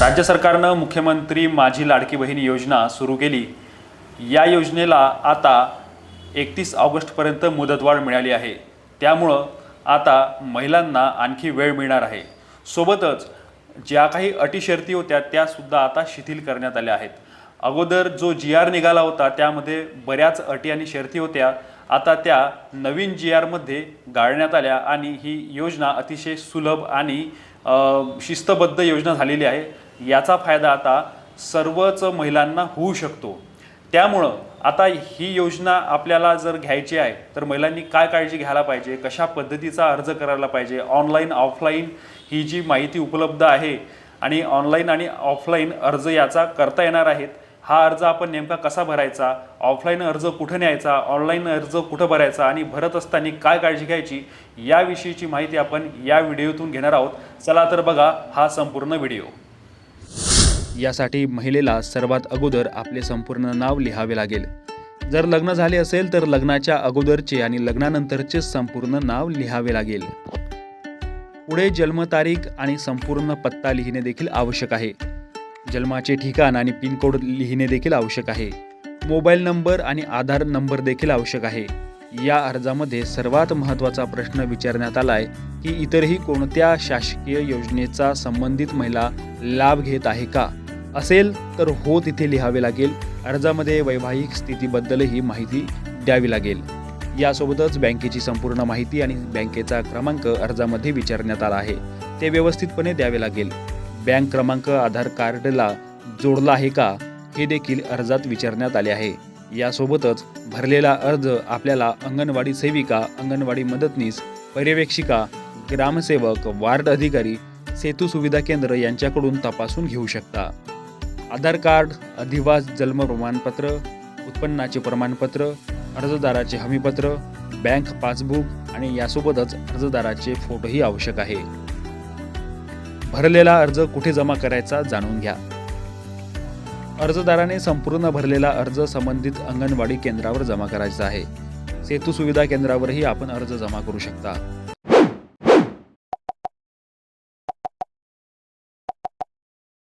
राज्य सरकारनं मुख्यमंत्री माझी लाडकी बहीण योजना सुरू केली. या योजनेला आता एकतीस ऑगस्टपर्यंत मुदतवाढ मिळाली आहे. त्यामुळं आता महिलांना आणखी वेळ मिळणार आहे. सोबतच ज्या काही अटी शर्ती होत्या त्यासुद्धा आता शिथिल करण्यात आल्या आहेत. अगोदर जो जी आर निघाला होता त्यामध्ये बऱ्याच अटी आणि शर्ती होत्या. आता त्या नवीन जी आरमध्ये गाळण्यात आल्या आणि ही योजना अतिशय सुलभ आणि शिस्तबद्ध योजना झालेली आहे. याचा फायदा आता सर्वच महिलांना होऊ शकतो. त्यामुळं आता ही योजना आपल्याला जर घ्यायची आहे तर महिलांनी काय काळजी घ्यायला पाहिजे? कशा पद्धतीचा अर्ज करायला पाहिजे? ऑनलाईन ऑफलाईन ही जी माहिती उपलब्ध आहे आणि ऑनलाईन आणि ऑफलाईन अर्ज याचा करता येणार आहेत हा अर्ज आपण नेमका कसा भरायचा? ऑफलाईन अर्ज कुठं न्यायचा? ऑनलाईन अर्ज कुठं भरायचा? आणि भरत असताना काय काळजी घ्यायची? याविषयीची माहिती आपण या व्हिडिओतून घेणार आहोत. चला तर बघा हा संपूर्ण व्हिडिओ. यासाठी महिलेला सर्वात अगोदर आपले संपूर्ण नाव लिहावे लागेल. जर लग्न झाले असेल तर लग्नाच्या अगोदरचे आणि लग्नानंतरचे संपूर्ण नाव लिहावे लागेल. पुढे जन्मतारीख आणि संपूर्ण पत्ता लिहिणे देखील आवश्यक आहे. जन्माचे ठिकाण आणि पिनकोड लिहिणे देखील आवश्यक आहे. मोबाईल नंबर आणि आधार नंबर देखील आवश्यक आहे. या अर्जामध्ये सर्वात महत्त्वाचा प्रश्न विचारण्यात आलाय की इतरही कोणत्या शासकीय योजनेचा संबंधित महिला लाभ घेत आहे का? असेल तर हो तिथे लिहावे लागेल. अर्जामध्ये वैवाहिक स्थितीबद्दलही माहिती द्यावी लागेल. यासोबतच बँकेची संपूर्ण माहिती आणि बँकेचा क्रमांक अर्जामध्ये विचारण्यात आला आहे. ते व्यवस्थितपणे द्यावे लागेल. बँक क्रमांक आधार कार्डला जोडला आहे का हे देखील अर्जात विचारण्यात आले आहे. यासोबतच भरलेला अर्ज आपल्याला अंगणवाडी सेविका अंगणवाडी मदतनीस पर्यवेक्षिका ग्रामसेवक वार्ड अधिकारी सेतू सुविधा केंद्र यांच्याकडून तपासून घेऊ शकता. आधार कार्ड अधिवास जन्म प्रमाणपत्र उत्पन्नाचे प्रमाणपत्र अर्जदाराचे हमीपत्र बँक पासबुक आणि यासोबतच अर्जदाराचे फोटोही आवश्यक आहे. भरलेला अर्ज कुठे जमा करायचा जाणून घ्या. अर्जदाराने संपूर्ण भरलेला अर्ज संबंधित अंगणवाडी केंद्रावर जमा करायचा आहे. सेतू सुविधा केंद्रावरही आपण अर्ज जमा करू शकता.